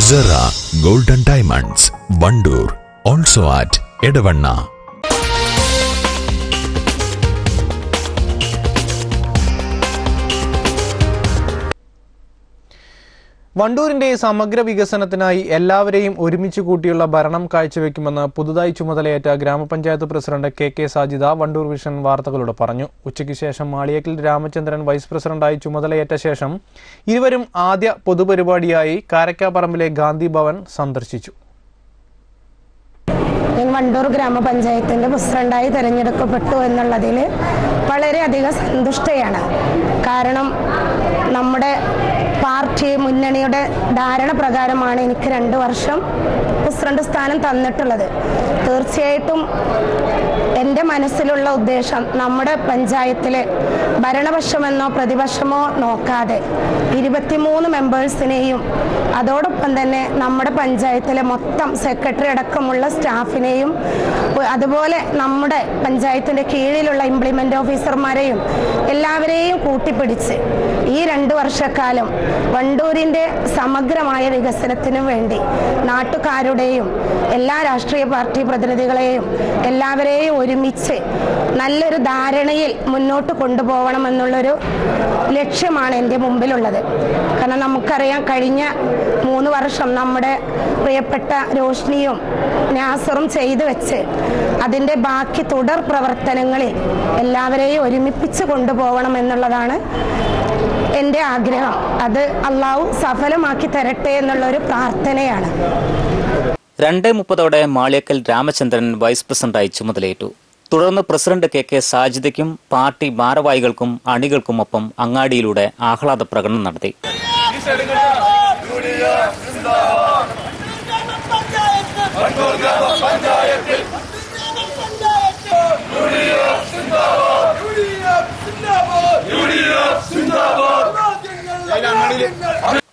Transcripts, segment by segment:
Sera golden diamonds Wandoor also at Edavanna വണ്ടൂരിന്റെ സമഗ്ര വികസനത്തിനായി എല്ലാവരെയും ഒരുമിച്ച് കൂട്ടിയുള്ള ഭരണം കാഴ്ചവെക്കുമെന്ന് പുതുതായി ചുമതലയേറ്റ ഗ്രാമപഞ്ചായത്ത് president K K Sajida Wandoor vision വാർത്തകളോട് പറഞ്ഞു. ഉച്ചയ്ക്ക് ശേഷം മാളിയേക്കിൽ രാമചന്ദ്രൻ വൈസ് പ്രസിഡന്റായി ചുമതലയേറ്റ ശേഷം ഇരുവരും ആദ്യ പൊതുപരിപാടിയായി കാരക്കാപ്പറമ്പിലെ ഗാന്ധി ഭവൻ സന്ദർശിച്ചു. ഞാൻ വണ്ടൂർ ഗ്രാമപഞ്ചായത്തിന്റെ പ്രസിഡന്റായി തിരഞ്ഞെടുക്കപ്പെട്ടു എന്നുള്ളതിൽ വളരെയധികം സന്തുഷ്ടയാണ്. കാരണം നമ്മുടെ പാർട്ടി മുന്നണിയുടെ ധാരണ പ്രകാരമാണ് എനിക്ക് രണ്ട് വർഷം പ്രസിഡന്റ് സ്ഥാനം തന്നിട്ടുള്ളത്. തീർച്ചയായിട്ടും എന്റെ മനസ്സിലുള്ള ഉദ്ദേശം നമ്മുടെ പഞ്ചായത്തിലെ ഭരണപക്ഷമെന്നോ പ്രതിപക്ഷമോ നോക്കാതെ ഇരുപത്തിമൂന്ന് മെമ്പേഴ്സിനെയും അതോടൊപ്പം തന്നെ നമ്മുടെ പഞ്ചായത്തിലെ മൊത്തം സെക്രട്ടറി അടക്കമുള്ള സ്റ്റാഫിനെയും അതുപോലെ നമ്മുടെ പഞ്ചായത്തിന്റെ കീഴിലുള്ള ഇംപ്ലിമെന്റ് ഓഫീസർമാരെയും എല്ലാവരെയും കൂട്ടിപ്പിടിച്ച് ഈ രണ്ട് വർഷക്കാലം വണ്ടൂരിന്റെ സമഗ്രമായ വികസനത്തിനു വേണ്ടി നാട്ടുകാരുടെയും എല്ലാ രാഷ്ട്രീയ പാർട്ടി പ്രതിനിധികളെയും എല്ലാവരെയും ഒരുമിച്ച് നല്ലൊരു ധാരണയിൽ മുന്നോട്ട് കൊണ്ടുപോകണമെന്നുള്ളൊരു ലക്ഷ്യമാണ് എന്റെ മുമ്പിലുള്ളത്. കാരണം നമുക്കറിയാം കഴിഞ്ഞ മൂന്ന് വർഷം നമ്മുടെ പ്രിയപ്പെട്ട രോഷ്നിയും നാസറും ചെയ്തു വെച്ച് അതിന്റെ ബാക്കി തുടർ പ്രവർത്തനങ്ങളിൽ എല്ലാവരെയും ഒരുമിപ്പിച്ച് കൊണ്ടുപോകണം എന്നുള്ളതാണ് എന്റെ ആഗ്രഹം അത് അള്ളാഹു സഫലമാക്കി തരട്ടെ എന്നുള്ള ഒരു പ്രാർത്ഥനയാണ്. രണ്ട് മുപ്പതോടെ മാളിയക്കൽ രാമചന്ദ്രൻ വൈസ് പ്രസിഡന്റായി ചുമതലയേറ്റു. തുടർന്ന് പ്രസിഡന്റ് കെ കെ സാജിദയ്ക്കും പാർട്ടി ഭാരവാഹികൾക്കും അണികൾക്കുമൊപ്പം അങ്ങാടിയിലൂടെ ആഹ്ലാദ പ്രകടനം നടത്തി.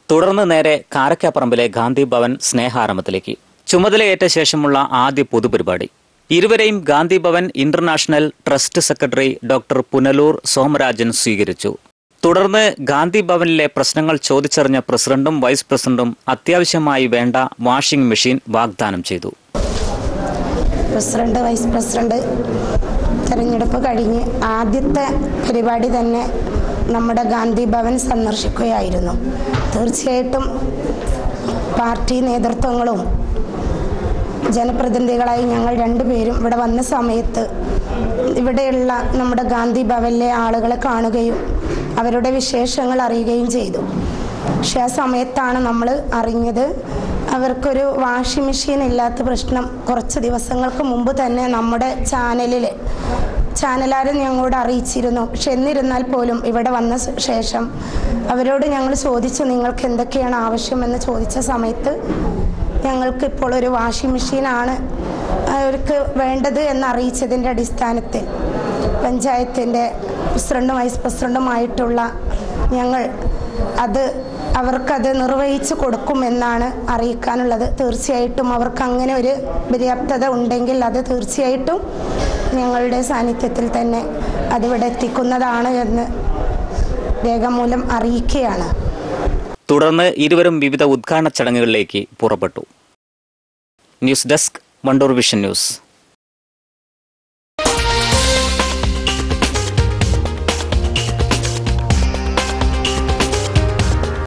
തുടർന്ന് നേരെ കാരക്കാപ്പറമ്പിലെ ഗാന്ധി ഭവൻ സ്നേഹാരംഭത്തിലേക്ക്. ചുമതലയേറ്റ ശേഷമുള്ള ആദ്യ പൊതുപരിപാടി. ഇരുവരെയും Gandhi Bhavan international trust secretary doctor Punalur Somarajan സ്വീകരിച്ചു. തുടർന്ന് ഗാന്ധി ഭവനിലെ പ്രശ്നങ്ങൾ ചോദിച്ചറിഞ്ഞ പ്രസിഡന്റും വൈസ് പ്രസിഡന്റും അത്യാവശ്യമായി വേണ്ട വാഷിംഗ് മെഷീൻ വാഗ്ദാനം ചെയ്തു. പ്രസിഡന്റ് വൈസ് പ്രസിഡന്റ് തെരഞ്ഞെടുപ്പ് കഴിഞ്ഞ് ആദ്യത്തെ പരിപാടി തന്നെ നമ്മുടെ ഗാന്ധി ഭവൻ സന്ദർശിക്കുകയായിരുന്നു. തീർച്ചയായിട്ടും പാർട്ടി നേതൃത്വങ്ങളും ജനപ്രതിനിധികളായി ഞങ്ങൾ രണ്ടുപേരും ഇവിടെ വന്ന സമയത്ത് ഇവിടെയുള്ള നമ്മുടെ ഗാന്ധി ഭവനിലെ ആളുകളെ കാണുകയും അവരുടെ വിശേഷങ്ങൾ അറിയുകയും ചെയ്തു. പക്ഷെ ആ സമയത്താണ് നമ്മൾ അറിഞ്ഞത് അവർക്കൊരു വാഷിംഗ് മെഷീൻ ഇല്ലാത്ത പ്രശ്നം കുറച്ച് ദിവസങ്ങൾക്ക് മുമ്പ് തന്നെ നമ്മുടെ ചാനലിൽ ചാനലാരും ഞങ്ങളോട് അറിയിച്ചിരുന്നു. പക്ഷെ എന്നിരുന്നാൽ പോലും ഇവിടെ വന്ന ശേഷം അവരോട് ഞങ്ങൾ ചോദിച്ചു നിങ്ങൾക്ക് എന്തൊക്കെയാണ് ആവശ്യമെന്ന് ചോദിച്ച സമയത്ത് ഞങ്ങൾക്ക് ഇപ്പോൾ ഒരു വാഷിംഗ് മെഷീനാണ് അവർക്ക് വേണ്ടത് എന്ന് അറിയിച്ചതിന്റെ അടിസ്ഥാനത്തിൽ പഞ്ചായത്തിന്റെ പ്രസിഡന്റും വൈസ് പ്രസിഡന്റുമായിട്ടുള്ള ഞങ്ങൾ അത് അവർക്കത് നിർവഹിച്ചു കൊടുക്കുമെന്നാണ് അറിയിക്കാനുള്ളത്. തീർച്ചയായിട്ടും അവർക്ക് അങ്ങനെ ഒരു പര്യാപ്തത ഉണ്ടെങ്കിൽ അത് തീർച്ചയായിട്ടും ഞങ്ങളുടെ സാന്നിധ്യത്തിൽ തന്നെ അതിവിടെ എത്തിക്കുന്നതാണ് എന്ന് രേഖമൂലം അറിയിക്കുകയാണ്. തുടർന്ന് ഇരുവരും വിവിധ ഉദ്ഘാടന ചടങ്ങുകളിലേക്ക് പുറപ്പെട്ടു. News desk Wandoor vision news.